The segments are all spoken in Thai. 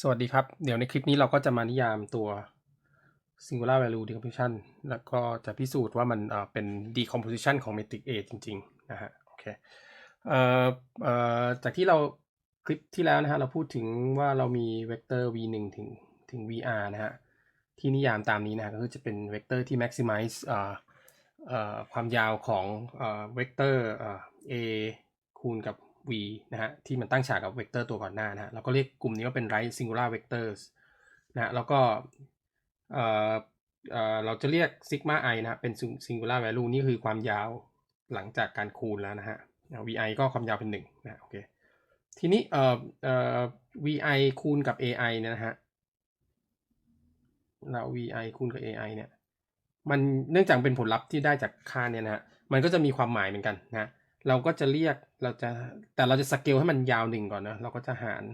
สวัสดีครับ เดี๋ยวในคลิปนี้เราก็จะมานิยามตัว singular value decomposition แล้วก็จะพิสูจน์ว่ามันเป็น decomposition ของ metric A จริงๆนะฮะโอเคเอ่อเอ่อจากที่เราคลิปที่แล้วนะฮะเราพูดถึงว่าเรามีเวกเตอร์ v 1ถึงถึง vr นะฮะที่นิยามตามนี้นะฮะก็คือจะเป็นเวกเตอร์ที่ maximize เอ่อเอ่อความยาวของเอ่อเวกเตอร์เอ่อ a คูณกับ v นะฮะที่มันตั้งฉากกับเวกเตอร์ตัวก่อนหน้านะฮะเราก็เรียกกลุ่มนี้ว่าเป็น right singular vectors นะแล้วก็เอ่อเอ่อเราจะเรียก sigma i นะฮะเป็น singular value นี่คือความยาวหลังจากการคูณแล้วนะฮะ vi ก็ความยาวเป็นหนึ่งนะโอเคทีนี้เอ่อเอ่อ vi คูณกับ ai เนี่ยนะฮะเรา vi คูณกับ ai เนี่ยมันเนื่องจากเป็นผลลัพธ์ที่ได้จากค่าเนี่ยนะฮะมันก็จะมีความหมายเหมือนกันนะ เราก็จะเรียกเราจะแต่เราจะสเกลให้มันยาวหนึ่งก่อนนะเราก็จะหาร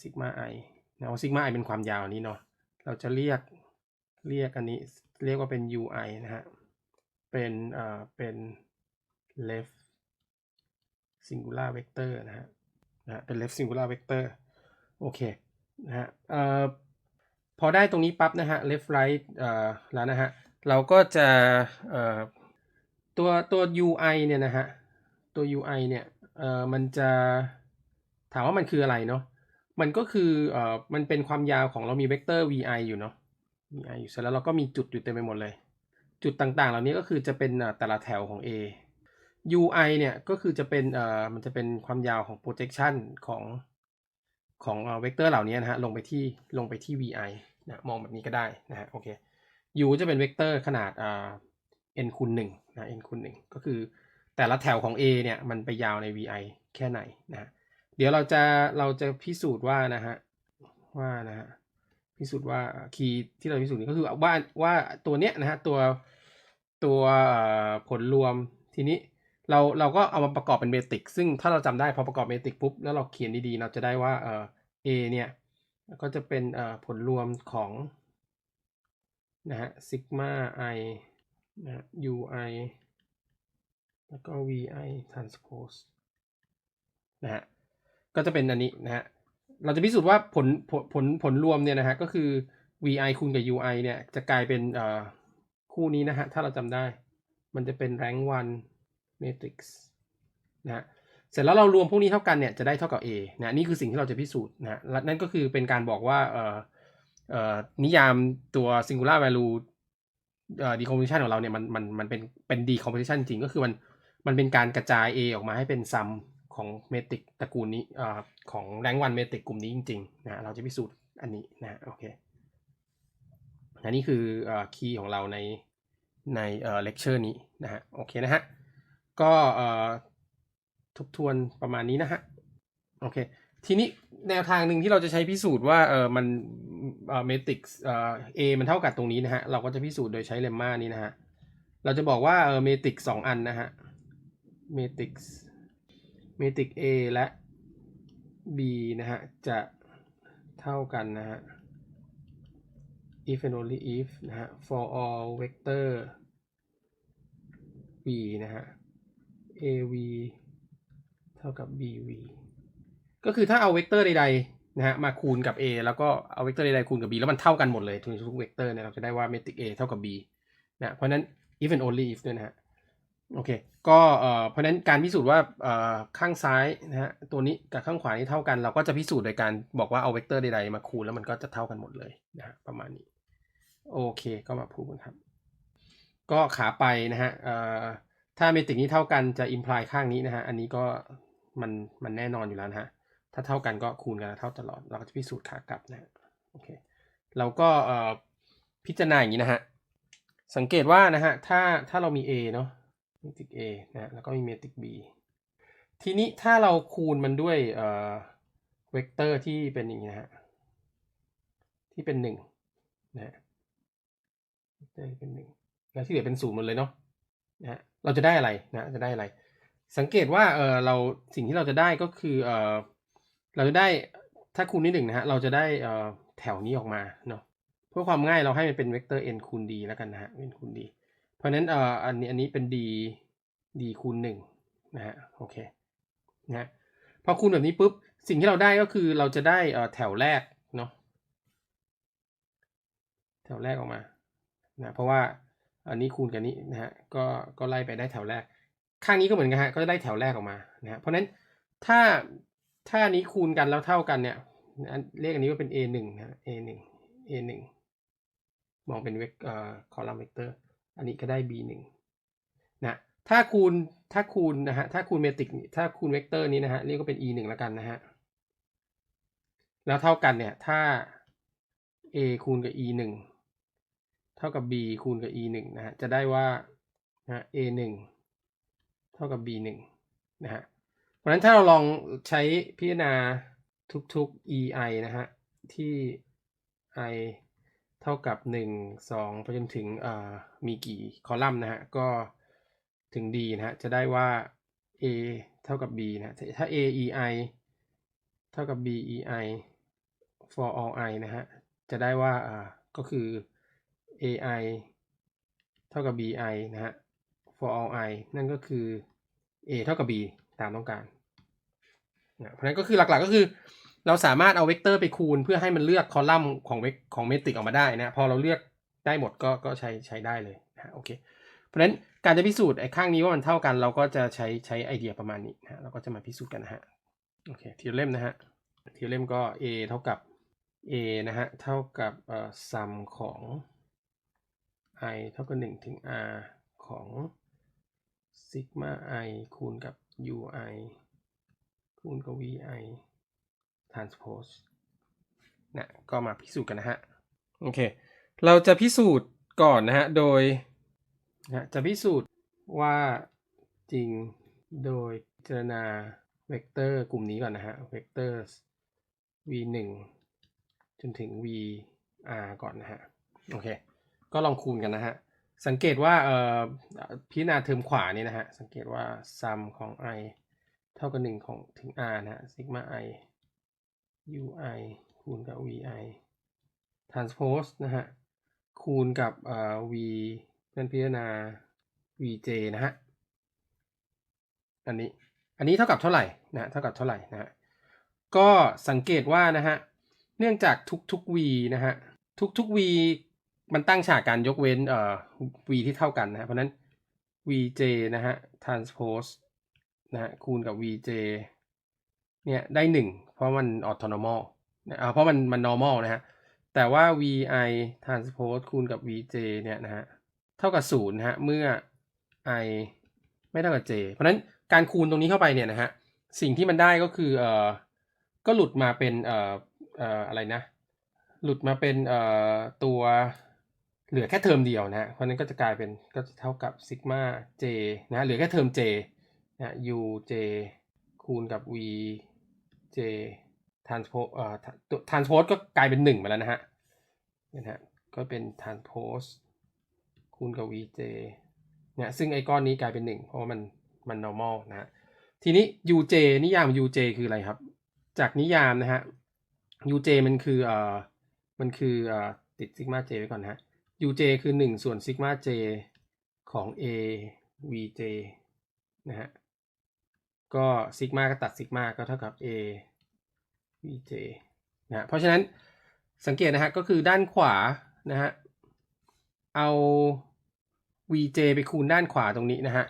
ซิกมาไอนะซิกมาไอเป็นความยาวนี้เนาะเราจะเรียกเรียกอันนี้เรียกว่าเป็น ui นะฮะเป็นเอ่อเป็น left singular vector นะฮะนะเป็น left singular vector โอเคนะฮะเอ่อพอได้ตรงนี้ปั๊บนะฮะ left right เอ่อแล้วนะฮะเราก็จะเอ่อ ตัวตัว UI เนี่ยนะฮะ ตัว UI เนี่ย เอ่อ มันจะถามว่ามันคืออะไรเนาะ มันก็คือ เอ่อ มันเป็นความยาวของเรามีเวกเตอร์ vi อยู่เนาะ vi อยู่เสร็จแล้วเราก็มีจุดอยู่เต็มไปหมดเลย จุดต่างๆ เหล่านี้ก็คือจะเป็นแต่ละแถวของ A ui เนี่ย ก็คือจะเป็น เอ่อ มันจะเป็นความยาวของ projection ของของเวกเตอร์เหล่านี้นะฮะ ลงไปที่ ลงไปที่ vi นะ มองแบบนี้ก็ได้นะฮะ โอเค u จะเป็นเวกเตอร์ขนาด อ่า n คูณหนึ่งนะ n คูณหนึ่งก็คือแต่ละแถวของ A เนี่ยมันไปยาวใน vi แค่ไหนนะเดี๋ยวเราจะเราจะพิสูจน์ว่านะฮะว่านะฮะพิสูจน์ว่าคีย์ที่เราพิสูจน์ก็คือว่าว่าตัวเนี้ยนะฮะตัวตัวผลรวมทีนี้เราเราก็เอามาประกอบเป็นเมตริก ซึ่งถ้าเราจำได้พอประกอบเมตริกปุ๊บแล้วเราเขียนดีๆ เราจะได้ว่าเออ A เนี่ยก็จะเป็นผลรวมของนะฮะซิกมา i นะ ui แล้วก็ vi transpose นะฮะ ก็จะเป็นอันนี้นะฮะ เราจะพิสูจน์ว่าผลผลผลผลรวมเนี่ยนะฮะ ก็คือ vi คูณกับ ui เนี่ย จะกลายเป็นเอ่อคู่นี้นะฮะ ถ้าเราจำได้ มันจะเป็น rank 1 matrix นะฮะเสร็จแล้วเรารวมพวกนี้เท่ากันเนี่ยจะได้เท่ากับ a นะนี่คือสิ่งที่เราจะพิสูจน์นะฮะนั่นก็คือเป็นการบอกว่าเอ่อเอ่อนิยามตัว singular value เอ่อ decomposition ของเราเนี่ยมันมันมันเป็นเป็น decomposition จริงก็คือมันมันเป็นการกระจาย A ออกมาให้เป็นซัมของเมติกตระกูลนี้อ่ของแรงวันเมติกกลุ่มนี้จริงๆนะเราจะพิสูจน์อันนี้นะโอเคอันนี้คืออ่อคีย์ของเราในในเอ่อเลคเชอร์นี้นะฮะโอเคนะฮะก็เอ่อทบทวนประมาณนี้นะฮะโอเคทีนี้แนวทางหนึ่งที่เราจะใช้พิสูจน์ว่าเออมัน เมตริกเอ่อ A มันเท่ากับตรงนี้นะฮะ เราก็จะพิสูจน์โดยใช้เลมม่านี้นะฮะ เราจะบอกว่าเออเมตริกสองอันนะฮะ เมตริกเมตริก A และ B นะฮะ จะเท่ากันนะฮะ if and only if นะฮะ for all vector v นะฮะ AV เท่ากับ BV ก็คือถ้าเอาเวกเตอร์ใดๆ นะฮะมาคูณกับ A แล้วก็เอาเวกเตอร์ใดๆคูณกับ B แล้วมันเท่ากันหมดเลยทุกเวกเตอร์เนี่ยเราจะได้ว่าเมตริก A เท่ากับ B นะเพราะนั้น if and only if ด้วยนะฮะโอเคก็เอ่อเพราะนั้นการพิสูจน์ว่าเอ่อข้างซ้ายนะฮะตัวนี้กับข้างขวานี่เท่ากัน เราก็จะพิสูจน์โดยการบอกว่าเอาเวกเตอร์ใดๆมาคูณแล้วมันก็จะเท่ากันหมดเลยนะฮะประมาณนี้โอเคก็มาพูดกันครับ ก็ขาไปนะฮะเอ่อถ้าเมตริกนี้เท่ากันจะอิมพลายข้างนี้นะฮะอันนี้ก็มันมันแน่นอนอยู่แล้วนะฮะ ถ้าเท่ากันก็คูณกันเท่าตลอด เราก็จะพิสูจน์ขากลับนะโอเคเราก็พิจารณาอย่างนี้นะฮะ สังเกตว่านะฮะ ถ้าถ้าเรามี A เนาะเมตริก A นะแล้วก็มีเมตริก B ทีนี้ถ้าเราคูณมันด้วยเเวกเตอร์ที่เป็นอย่างนี้นะฮะ ที่เป็นหนึ่งนะฮะเวกเตอร์เป็นหนึ่งแล้วที่เหลือเป็นศูนย์หมดเลยเนาะนะฮะเราจะได้อะไรนะ จะได้อะไร สังเกตว่าเออเราสิ่งที่เราจะได้ก็คือเออ เราจะได้ถ้าคูณนิดหนึ่งนะฮะเราจะได้แถวนี้ออกมาเนาะเพื่อความง่ายเราให้มันเป็นเวกเตอร์ n คูณ d แล้วกันนะฮะ n คูณ d เพราะฉะนั้นเอออันนี้อันนี้เป็น d d คูณหนึ่งนะฮะโอเคนะพอคูณแบบนี้ปุ๊บสิ่งที่เราได้ก็คือเราจะได้เอ่อแถวแรกเนาะแถวแรกออกมานะเพราะว่าอันนี้คูณกับนี้นะฮะก็ก็ไล่ไปได้แถวแรก ข้างนี้ก็เหมือนกันฮะก็จะได้แถวแรกออกมานะฮะเพราะฉะนั้นถ้า ถ้านี้คูณกันแล้วเท่ากันเนี่ยอันเลขอันนี้ก็เป็น a หนึ่งนะ a หนึ่ง a หนึ่งมองเป็นเวกเอ่อคอลัมน์เวกเตอร์ อันนี้ก็ได้ b หนึ่งนะถ้าคูณถ้าคูณนะฮะถ้าคูณเมตริกถ้าคูณเวกเตอร์นี้นะฮะเรียกก็เป็น e หนึ่งแล้วกันนะฮะแล้วเท่ากันเนี่ยถ้า a คูณกับ e หนึ่งเท่ากับ b คูณกับ e หนึ่งนะฮะจะได้ว่านะ a หนึ่งเท่ากับ b หนึ่งนะฮะ เพราะฉะนั้นถ้าเราลองใช้พิจารณาทุกๆ ei นะฮะ ที่ i เท่ากับ 1 2 ไปจนถึงมีกี่คอลัมน์นะฮะ ก็ถึง d นะฮะ จะได้ว่า a เท่ากับ b นะถ้า a ei เท่ากับ b ei for all i นะฮะ จะได้ว่าก็คือ ai เท่ากับ bi นะฮะ for all i นั่นก็คือ a เท่ากับ b ตามต้องการนะเพราะนั้นก็คือหลักๆก็คือ เราสามารถเอาเวกเตอร์ไปคูณ เพื่อให้มันเลือกคอลัมน์ของเวกของเมตริกออกมาได้นะพอเราเลือกได้หมดก็ก็ใช้ใช้ได้เลยนะโอเค เพราะฉะนั้นการจะพิสูจน์ไอ้ข้างนี้ว่ามันเท่ากัน เราก็จะใช้ใช้ไอเดียประมาณนี้นะเราก็จะมาพิสูจน์กันนะฮะโอเคทีละเล่มนะฮะทีละเล่มก็ a เท่ากับ a นะฮะเท่ากับเอ่อ sum ของ i เท่ากับ1ถึง r ของ sigma i คูณกับ ui คูณกับ vi transpose นะก็มาพิสูจน์กันนะฮะ โอเค เราจะพิสูจน์ก่อนนะฮะ โดยนะจะพิสูจน์ว่าจริงโดยพิจารณาเวกเตอร์กลุ่มนี้ก่อนนะฮะ เวกเตอร์ v 1จนถึง v r ก่อนนะฮะ โอเค ก็ลองคูณกันนะฮะ สังเกตว่าเอ่อพิจารณาเทอมขวานี่นะฮะ สังเกตว่า sum ของ i เท่ากับ1ของถึง r นะฮะ sigma i ui คูณกับ vi transpose นะฮะ คูณกับเอ่อ v นั่นพิจารณา vj นะฮะ อันนี้ อันนี้เท่ากับเท่าไหร่นะเท่ากับเท่าไหร่นะฮะ ก็สังเกตว่านะฮะ เนื่องจากทุกๆ v นะฮะ ทุกๆ v มันตั้งฉากการยกเว้นเอ่อ v ที่เท่ากันนะฮะเพราะนั้น vj นะฮะ transpose นะฮะคูณกับ vj เนี่ยได้หนึ่งเพราะมัน orthonormal นะอ่าเพราะมันมัน normal นะฮะ แต่ว่า vi transpose คูณกับ vj เนี่ยนะฮะเท่ากับศูนย์นะฮะเมื่อ i ไม่เท่ากับ j เพราะฉะนั้นการคูณตรงนี้เข้าไปเนี่ยนะฮะสิ่งที่มันได้ก็คือเอ่อก็หลุดมาเป็นเอ่อเอ่ออะไรนะ หลุดมาเป็นเอ่อตัว เหลือแค่เทอมเดียวนะฮะเพราะนั้นก็จะกลายเป็นก็จะเท่ากับซิกมา j นะฮะเหลือแค่เทอม j นะ u j คูณกับ v j transpose เอ่อ transpose ก็กลายเป็นหนึ่งไปแล้วนะฮะนะฮะก็เป็น transpose คูณกับ v j เนี่ยซึ่งไอ้ก้อนนี้กลายเป็นหนึ่งเพราะมันมัน normal นะฮะทีนี้ uj นิยาม uj คืออะไรครับ จากนิยามนะฮะ uj มันคือเอ่อมันคือเอ่อติดซิกมา j ไว้ก่อนนะฮะ uj คือหนึ่งส่วนซิกมา j ของ a vj นะฮะ ก็ซิกมาก็ตัดซิกมาก็เท่ากับ a vj นะฮะเพราะฉะนั้นสังเกตนะฮะก็คือด้านขวานะฮะ เอา vj ไปคูณด้านขวาตรงนี้นะฮะ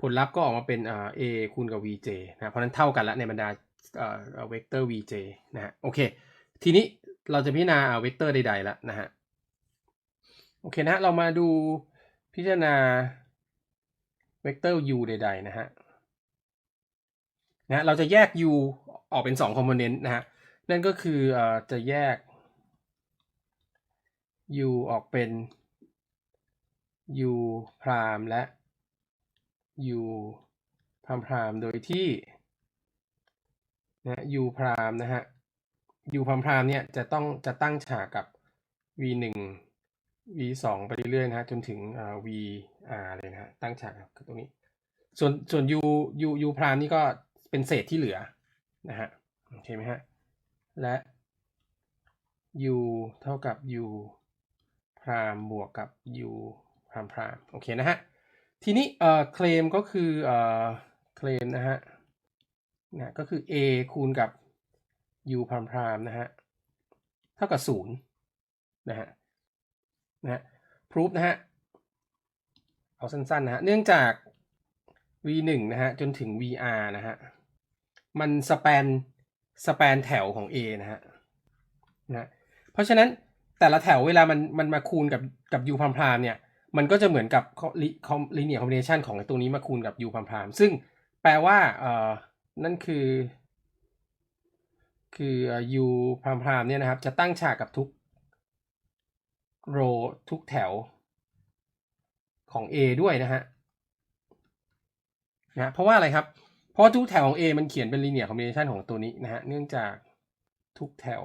ผลลัพธ์ก็ออกมาเป็นเอ่อ a คูณกับ vj นะเพราะฉะนั้นเท่ากันละในบรรดาเอ่อเวกเตอร์ vj นะฮะโอเค ทีนี้เราจะพิจารณาเวกเตอร์ใดๆล้วนะฮะ โอเคนะเรามาดูพิจารณาเวกเตอร์ u ใด ๆ นะฮะนะเราจะแยก u ออกเป็น2คอมโพเนนต์นะฮะนั่นก็คือเอ่อจะแยก u ออกเป็น u พรามและ u พรามพรามโดยที่นะ u พรามนะฮะ u พรามพรามเนี่ยจะต้องจะตั้งฉากกับ v 1 v 2ไปเรื่อยๆนะฮะจนถึงเอ่อ v r เลยนะฮะตั้งฉากกับตรงนี้ ส่วนส่วน u u u พรามนี่ก็เป็นเศษที่เหลือนะฮะโอเคไหมฮะ และ u เท่ากับ u พรามบวกกับ u พรามพรามโอเคนะฮะ ทีนี้เอ่อเคลมก็คือเอ่อเคลมนะฮะนะก็คือ a คูณกับ u พรามพรามนะฮะ เท่ากับศูนย์นะฮะ นะฮะ proof นะฮะ เอาสั้นๆนะฮะ เนื่องจาก v 1 นะฮะ จนถึง vr นะฮะ มันสแปนสแปนแถวของ a นะฮะนะเพราะฉะนั้นแต่ละแถวเวลามันมันมาคูณกับกับ u พรามเนี่ย มันก็จะเหมือนกับ linear combination ของไอ้ตัวนี้มาคูณกับ u พรามซึ่งแปลว่าเอ่อนั่นคือ คือ u พรามเนี่ยนะครับ จะตั้งฉากกับทุก โรทุกแถวของ A ด้วยนะฮะนะเพราะว่าอะไรครับ เพราะทุกแถวของ A มันเขียนเป็น linear combination ของตัวนี้นะฮะเนื่องจากทุกแถว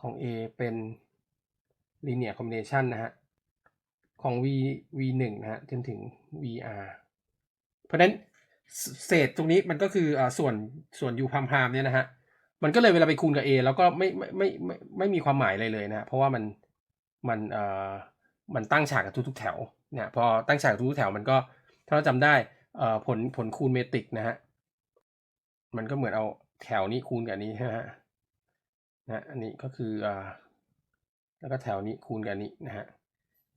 ของ A เป็น linear combination นะฮะของ v v 1 นะฮะจนถึง vr เพราะนั้นเศษตรงนี้มันก็คืออส่วนส่วน u พามพามเนี่ยนะฮะ มันก็เลยเวลาไปคูณกับ a แล้วก็ไม่ไม่ไม่ไม่ไม่มีความหมายอะไรเลยนะฮะเพราะว่ามันมันเอ่อมันตั้งฉากกับทุกๆแถวเนี่ยพอตั้งฉากกับทุกๆแถวมันก็ถ้าเราจำได้เอ่อผลผลคูณเมตริกนะฮะมันก็เหมือนเอาแถวนี้คูณกับอันนี้ใช่ไหมฮะนะอันนี้ก็คืออ่าแล้วก็แถวนี้คูณกับนนี้นะฮะ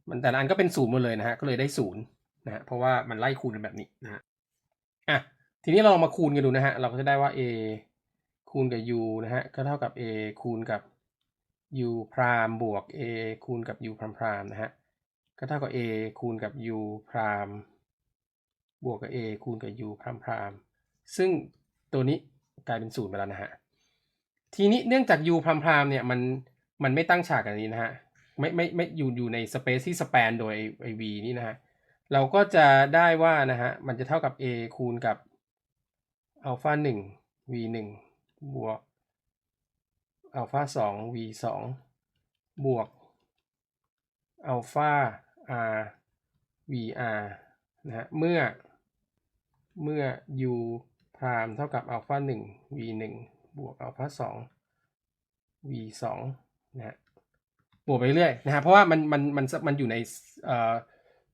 มันแต่ละอันก็เป็นศูนย์หมดเลยนะฮะก็เลยได้ศูนย์นะฮะเพราะว่ามันไล่คูณกันแบบนี้นะฮะอะทีนี้เราลองมาคูณกันดูนะฮะเราก็จะได้ว่า a คูณกับ u นะฮะก็เท่ากับ a คูณกับ u พรามบวก a คูณกับ u พรามพรามนะฮะก็เท่ากับ a คูณกับ u พรามบวกกับ a คูณกับ u พรามพรามซึ่งตัวนี้กลายเป็นศูนย์ไปแล้วนะฮะทีนี้เนื่องจาก u พรามพรามเนี่ยมันมันไม่ตั้งฉากกันนี้นะฮะไม่ไม่ไม่อยู่อยู่ในสเปซที่สแปนโดยไอ v นี่นะฮะเราก็จะได้ว่านะฮะมันจะเท่ากับ a คูณกับอัลฟาหนึ่ง v หนึ่ง บวกอัลฟาสอง v สองบวกอัลฟา r vr นะฮะเมื่อเมื่อ u พรามเท่ากับอัลฟาหนึ่ง v หนึ่งบวกอัลฟาสอง v สองนะฮะบวกไปเรื่อยนะฮะเพราะว่ามันมันมันมันอยู่ใน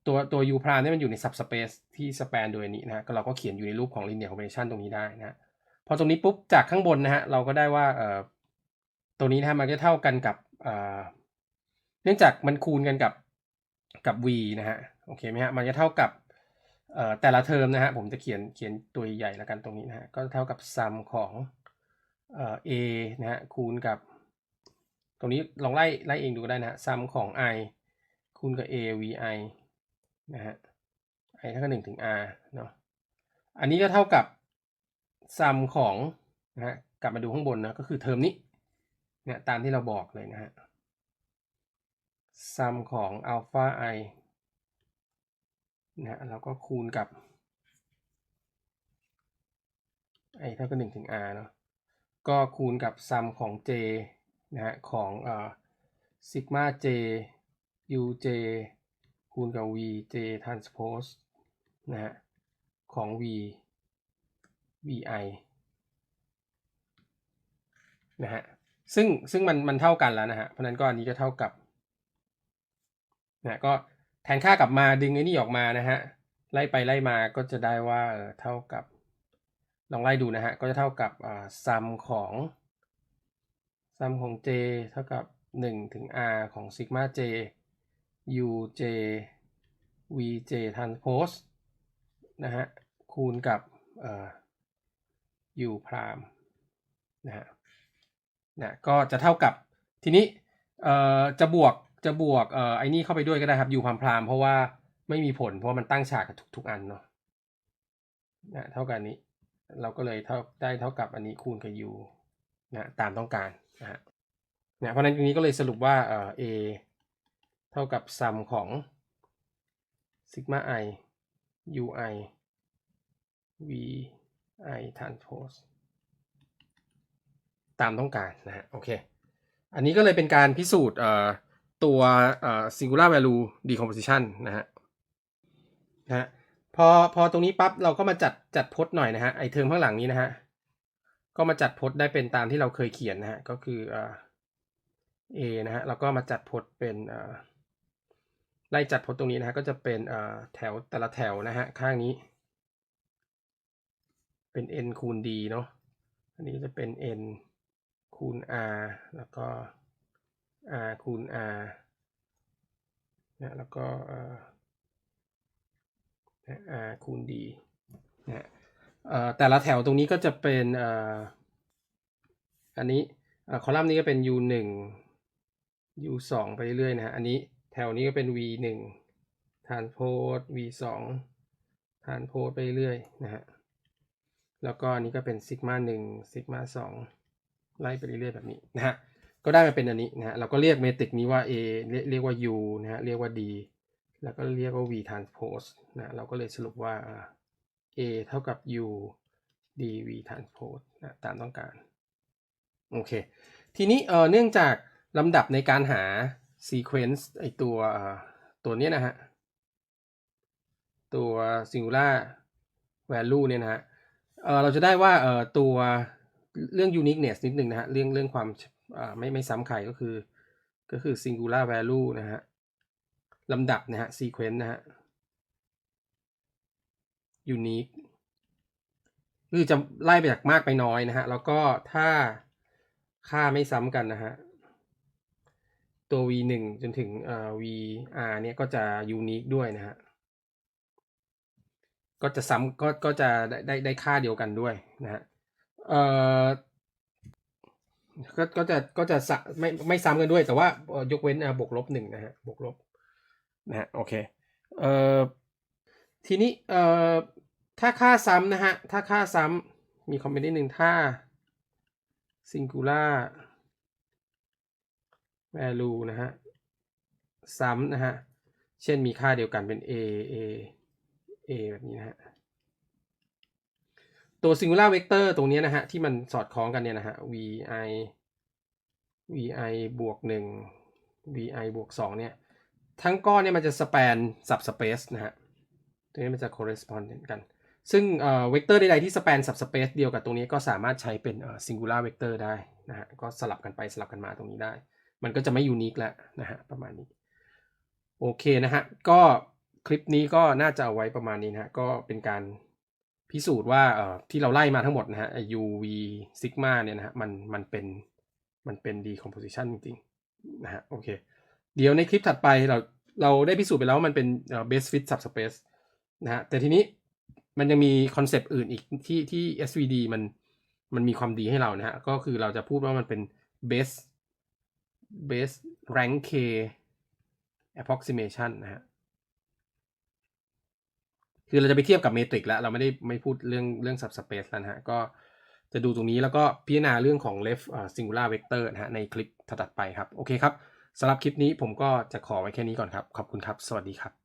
ตัวตัว u พรามเนี่ยมันอยู่ใน subspace ที่ span โดยนี้นะฮะก็เราก็เขียนอยู่ในรูปของ linear combination ตรงนี้ได้นะฮะ อตรงนี้ปุ๊บจากข้างบนนะฮะเราก็ได้ว่าเอ่อตัวนี้นะฮะมันก็เท่ากันกับเอ่อเนื่องจากมันคูณกันกับกับ v นะฮะโอเคไหมฮะมันจะเท่ากับเอ่อแต่ละเทอมนะฮะผมจะเขียนเขียนตัวใหญ่ล้วกันตรงนี้นะฮะก็เท่ากับ sum ของเอ่อ a นะฮะคูณกับ ตรงนี้ลองไล่ไล่เองดูก็ได้นะฮะ sum ของ i คูณกับ a vi นะฮะ i เท่ากับ1ถึง r เนาะอันนี้ก็เท่ากับ ซัมของนะฮะกลับมาดูข้างบนนะก็คือเทอมนี้เนี่ยตามที่เราบอกเลยนะฮะซัมของอัลฟาไอนะฮะเราก็คูณกับ i เท่ากับ1ถึง r เนาะก็คูณกับซัมของ j นะฮะของเอ่อซิกมา j uj คูณกับ v j transpose นะฮะของ v vi นะฮะซึ่งซึ่งมันมันเท่ากันแล้วนะฮะเพราะนั้นก็อันนี้ก็เท่ากับนะก็แทนค่ากลับมาดึงไอ้นี่ออกมานะฮะไล่ไปไล่มาก็จะได้ว่าเออเท่ากับ ลองไล่ดูนะฮะก็จะเท่ากับอ่าซัมของซัมของ j เท่ากับ1ถึง r ของซิกมา j uj vj transpose นะฮะคูณกับเอ่อ u พรามนะฮะนะก็จะเท่ากับทีนี้เอ่อจะบวกจะบวกเอ่อไอ้นี่เข้าไปด้วยก็ได้ครับ u พรามพรามเพราะว่าไม่มีผลเพราะมันตั้งฉากกับทุก ๆ อันเนาะนะเท่ากันนี้ เราก็เลยเท่าได้เท่ากับอันนี้คูณกับ u นะตามต้องการนะฮะนะเพราะนั้นตรงนี้ก็เลยสรุปว่าเอ่อ a เท่ากับซัมของ sigma i ui v i transpose ตามต้องการนะฮะโอเค อันนี้ก็เลยเป็นการพิสูจน์ตัว singular value decomposition นะฮะนะฮะพอพอตรงนี้ปั๊บเราก็มาจัดจัดพจน์หน่อยนะฮะไอเทอมข้างหลังนี้นะฮะก็มาจัดพจน์ได้เป็นตามที่เราเคยเขียนนะฮะก็คือ a นะฮะเราก็มาจัดพจน์เป็นไล่จัดพจน์ตรงนี้นะฮะก็จะเป็นแถวแต่ละแถวนะฮะข้างนี้ เป็น n คูณ d เนาะ อันนี้จะเป็น n คูณ r แล้วก็ r คูณ r นะแล้วก็นะ r คูณ d นะเอ่อแต่ละแถวตรงนี้ก็จะเป็นอ่ออันนี้คอลัมน์นี้ก็เป็น u 1 u 2ไปเรื่อยๆนะฮะ อันนี้แถวนี้ก็เป็น v 1ทานโพส v 2ทานโพสไปเรื่อยๆนะฮะ แล้วก็นี้ก็เป็นซิกมาหนึ่งซิกมาสองไล่ไปเรื่อยๆแบบนี้นะฮะก็ได้มาเป็นอันนี้นะฮะเราก็เรียกเมตริกนี้ว่า A เรียกเรียกว่า U นะฮะเรียกว่า D แล้วก็เรียกว่า V transpose นะเราก็เลยสรุปว่า A เท่ากับ U D V transpose นะตามต้องการ โอเค ทีนี้เอ่อเนื่องจากลำดับในการหา sequence ไอตัวตัวนี้นะฮะ ตัว singular value เนี่ยนะฮะ เออเราจะได้ว่าเออตัวเรื่อง uniqueness นิดหนึ่งนะฮะ เรื่องเรื่องความไม่ไม่ซ้ำใครก็คือ ก็คือ singular value นะฮะลำดับนะฮะ sequence นะฮะ unique คือจะไล่ไปจากมากไปน้อยนะฮะ แล้วก็ถ้าค่าไม่ซ้ำกันนะฮะ ตัว v 1จนถึง vr เนี่ยก็จะ unique ด้วยนะฮะ ก็จะซ้ำก็ก็จะได้ได้ได้ค่าเดียวกันด้วยนะฮะเอ่อก็ก็จะก็จะสะไม่ไม่ซ้ำกันด้วยแต่ว่ายกเว้นอ่บวกลบหนึ่งนะฮะบวกลบนะฮะโอเคเอ่อทีนี้เอ่อถ้าค่าซ้ำนะฮะถ้าค่าซ้ำมีคอมเมนต์นิดหนึ่งถ้า singular value นะฮะ ซ้ำนะฮะ เช่นมีค่าเดียวกันเป็น a a a แบบนี้นะฮะ ตัว singular vector ตรงนี้นะฮะ ที่มันสอดคล้องกันเนี่ยนะฮะ vi vi บวกหนึ่ง vi บวกสองเนี่ย ทั้งก้อนเนี่ยมันจะ span subspace นะฮะ ตรงนี้มันจะ correspond กัน ซึ่งเอ่อ vector ใดๆที่ span subspace เดียวกับตรงนี้ก็สามารถใช้เป็น singular vector ได้นะฮะ ก็สลับกันไปสลับกันมาตรงนี้ได้ มันก็จะไม่ unique แล้วนะฮะ ประมาณนี้ โอเคนะฮะ ก็ คลิปนี้ก็น่าจะเอาไว้ประมาณนี้นะฮะก็เป็นการพิสูจน์ว่าเอ่อที่เราไล่มาทั้งหมดนะฮะ u v sigma เนี่ยนะฮะมันมันเป็นมันเป็น decomposition จริงๆนะฮะโอเค เดี๋ยวในคลิปถัดไปเราเราได้พิสูจน์ไปแล้วว่ามันเป็น base fit subspace นะฮะแต่ทีนี้มันยังมีคอนเซปต์อื่นอีกที่ที่ SVD มันมันมีความดีให้เรานะฮะ ก็คือเราจะพูดว่ามันเป็น base base rank k approximation นะฮะ คือเราจะไปเทียบกับเมตริกแล้ว เราไม่ได้ไม่พูดเรื่องเรื่องสับสเปซแล้วนะฮะ ก็จะดูตรงนี้แล้วก็พิจารณาเรื่องของ left อ่า singular vector นะฮะในคลิปถัดไปครับ โอเคครับสำหรับคลิปนี้ผมก็จะขอไว้แค่นี้ก่อนครับ ขอบคุณครับ สวัสดีครับ